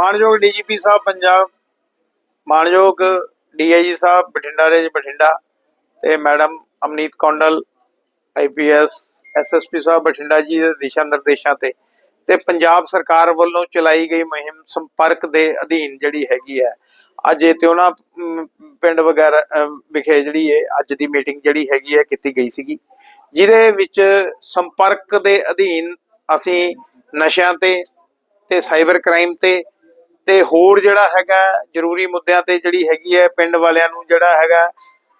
ਮਾਨਯੋਗ ਡੀਜੀਪੀ ਸਾਹਿਬ ਪੰਜਾਬ ਮਾਨਯੋਗ ਡੀਆਈਜੀ ਸਾਹਿਬ ਬਠਿੰਡਾ ਰੇਜ ਬਠਿੰਡਾ ਤੇ madam Amneet Kondal IPS SSP ਸਾਹਿਬ ਬਠਿੰਡਾ ਜੀ ਦੇ ਦਿਸ਼ਾ ਨਿਰਦੇਸ਼ਾਂ ਤੇ ਤੇ ਪੰਜਾਬ ਸਰਕਾਰ ਵੱਲੋਂ ਚਲਾਈ ਗਈ ਮੁਹਿੰਮ ਸੰਪਰਕ ਦੇ ਅਧੀਨ ਜਿਹੜੀ ਹੈਗੀ ਹੈ, ਅੱਜ ਇਹ ਤੇ ਉਹਨਾਂ ਪਿੰਡ ਵਗੈਰਾ ਵਿਖੇ ਜਿਹੜੀ ਹੈ ਅੱਜ ਦੀ ਮੀਟਿੰਗ ਜਿਹੜੀ ਹੈਗੀ ਹੈ ਕੀਤੀ ਗਈ ਸੀਗੀ, ਜਿਹਦੇ ਵਿੱਚ ਸੰਪਰਕ ਦੇ ਅਧੀਨ ਅਸੀਂ ਨਸ਼ਿਆਂ ਤੇ ਤੇ ਸਾਈਬਰ ਕ੍ਰਾਈਮ ਤੇ ਤੇ ਹੋਰ ਜਿਹੜਾ ਹੈਗਾ ਜ਼ਰੂਰੀ ਮੁੱਦਿਆਂ ਤੇ ਜਿਹੜੀ ਹੈਗੀ ਹੈ ਪਿੰਡ ਵਾਲਿਆਂ ਨੂੰ ਜਿਹੜਾ ਹੈਗਾ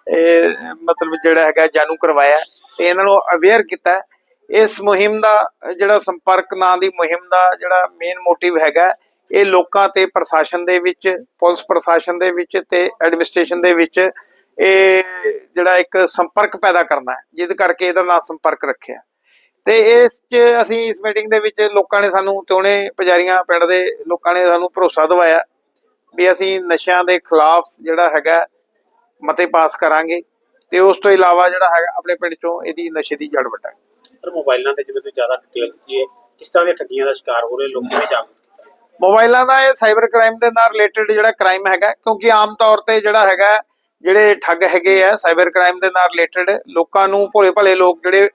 ਇਹ ਮਤਲਬ ਜਿਹੜਾ ਹੈਗਾ ਜਾਣੂ ਕਰਵਾਇਆ ਤੇ ਇਹਨਾਂ ਨੂੰ ਅਵੇਅਰ ਕੀਤਾ। ਇਸ ਮੁਹਿੰਮ ਦਾ ਜਿਹੜਾ ਸੰਪਰਕ ਨਾਂ ਦੀ ਮੁਹਿੰਮ ਦਾ ਜਿਹੜਾ ਮੇਨ ਮੋਟਿਵ ਹੈਗਾ, ਇਹ ਲੋਕਾਂ ਤੇ ਪ੍ਰਸ਼ਾਸਨ ਦੇ ਵਿੱਚ, ਪੁਲਿਸ ਪ੍ਰਸ਼ਾਸਨ ਦੇ ਵਿੱਚ ਤੇ ਐਡਮਿਨਿਸਟ੍ਰੇਸ਼ਨ ਦੇ ਵਿੱਚ ਇਹ ਜਿਹੜਾ ਇੱਕ ਸੰਪਰਕ ਪੈਦਾ ਕਰਨਾ ਹੈ ਜਿਹਦੇ ਕਰਕੇ ਇਹਦਾ ਨਾਮ ਸੰਪਰਕ ਰੱਖਿਆ। ਤੇ ਇਸ 'ਚ ਅਸੀਂ ਇਸ ਮੀਟਿੰਗ ਦੇ ਵਿੱਚ ਲੋਕਾਂ ਨੇ ਸਾਨੂੰ ਤਿਉਣੇ ਪੁਜਾਰੀਆਂ ਪਿੰਡ ਦੇ ਲੋਕਾਂ ਨੇ ਸਾਨੂੰ ਭਰੋਸਾ ਦਿਵਾਇਆ ਵੀ ਅਸੀਂ ਨਸ਼ਿਆਂ ਦੇ ਖਿਲਾਫ ਜਿਹੜਾ ਹੈਗਾ ਮਤੇ ਪਾਸ ਕਰਾਂਗੇ ਤੇ ਉਸ ਤੋਂ ਇਲਾਵਾ ਜਿਹੜਾ ਹੈਗਾ ਆਪਣੇ ਪਿੰਡ 'ਚੋਂ ਇਹਦੀ ਨਸ਼ੇ ਦੀ ਜੜ ਵੱਟਾਂਗੇ ਪਰ ਮੋਬਾਈਲਾਂ ਤੇ ਜਿਵੇਂ ਤੁਸੀਂ ਜ਼ਿਆਦਾ ਡਿਟੇਲ ਦਿੱਤੀ ਹੈ ਕਿਸ ਤਰ੍ਹਾਂ ਦੀਆਂ ਠੱਗੀਆਂ ਦਾ ਸ਼ਿਕਾਰ ਹੋ ਰਹੇ ਲੋਕ ਕਿਵੇਂ ਜਾਗਰੂਕ ਮੋਬਾਈਲਾਂ ਦਾ ਇਹ ਸਾਈਬਰ ਕ੍ਰਾਈਮ ਦੇ ਨਾਲ ਰਿਲੇਟਡ ਜਿਹੜਾ ਕ੍ਰਾਈਮ ਹੈਗਾ ਕਿਉਂਕਿ ਆਮ ਤੌਰ ਤੇ ਜਿਹੜਾ ਹੈਗਾ ਜਿਹੜੇ ਠੱਗ ਹੈਗੇ ਆ ਸਾਈਬਰ ਕ੍ਰਾਈਮ ਦੇ ਨਾਲ ਰਿਲੇਟਡ ਲੋਕਾਂ ਨੂੰ ਭੋਲੇ ਭਲੇ ਲੋਕ ਜਿਹੜੇ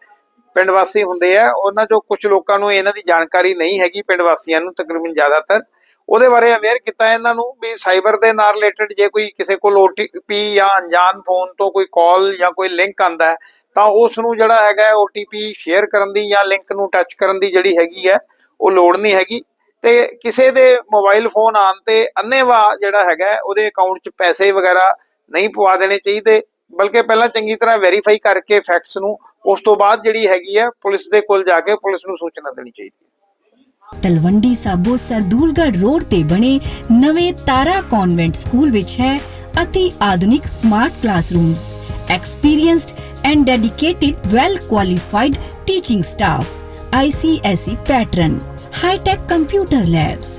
ਪਿੰਡ ਵਾਸੀ ਹੁੰਦੇ ਆ, ਉਹਨਾਂ ਚੋਂ ਕੁਝ ਲੋਕਾਂ ਨੂੰ ਇਹਨਾਂ ਦੀ ਜਾਣਕਾਰੀ ਨਹੀਂ ਹੈਗੀ ਪਿੰਡ ਵਾਸੀਆਂ ਨੂੰ ਤਕਰੀਬਨ ਜ਼ਿਆਦਾਤਰ। ਉਹਦੇ ਬਾਰੇ ਅਵੇਅਰ ਕੀਤਾ ਇਹਨਾਂ ਨੂੰ ਵੀ ਸਾਈਬਰ ਦੇ ਨਾਲ ਰਿਲੇਟਡ ਜੇ ਕੋਈ ਕਿਸੇ ਕੋਲ OTP ਜਾਂ ਅਣਜਾਣ ਫੋਨ ਤੋਂ ਕੋਈ ਕਾਲ ਜਾਂ ਕੋਈ ਲਿੰਕ ਆਂਦਾ ਹੈ, ਤਾਂ ਉਸ ਨੂੰ ਜਿਹੜਾ ਹੈਗਾ OTP ਸ਼ੇਅਰ ਕਰਨ ਦੀ ਜਾਂ ਲਿੰਕ ਨੂੰ ਟੱਚ ਕਰਨ ਦੀ ਜਿਹੜੀ ਹੈਗੀ ਹੈ, ਉਹ ਲੋੜ ਨਹੀਂ ਹੈਗੀ। ਤੇ ਕਿਸੇ ਦੇ ਮੋਬਾਈਲ ਫੋਨ ਆਉਣ ਤੇ ਅੰਨੇਵਾਹ ਜਿਹੜਾ ਹੈਗਾ ਉਹਦੇ ਅਕਾਊਂਟ 'ਚ ਪੈਸੇ ਵਗੈਰਾ ਨਹੀਂ ਪਵਾ ਦੇਣੇ ਚਾਹੀਦੇ। ਬਲਕਿ ਪਹਿਲਾਂ ਚੰਗੀ ਤਰ੍ਹਾਂ ਵੈਰੀਫਾਈ ਕਰਕੇ ਫੈਕਟਸ ਨੂੰ ਉਸ ਤੋਂ ਬਾਅਦ ਜਿਹੜੀ ਹੈਗੀ ਹੈ ਪੁਲਿਸ ਦੇ ਕੋਲ ਜਾ ਕੇ ਪੁਲਿਸ ਨੂੰ ਸੂਚਨਾ ਦੇਣੀ ਚਾਹੀਦੀ ਹੈ। ਤਲਵੰਡੀ ਸਾਬੋ ਸਰਦੂਲਗੜ੍ਹ ਰੋਡ ਤੇ ਬਣੇ ਨਵੇਂ ਤਾਰਾ ਕਨਵੈਂਟ ਸਕੂਲ ਵਿੱਚ ਹੈ ਅਤੀ ਆਧੁਨਿਕ smart classrooms experienced and dedicated well qualified teaching staff ICSE pattern high tech computer labs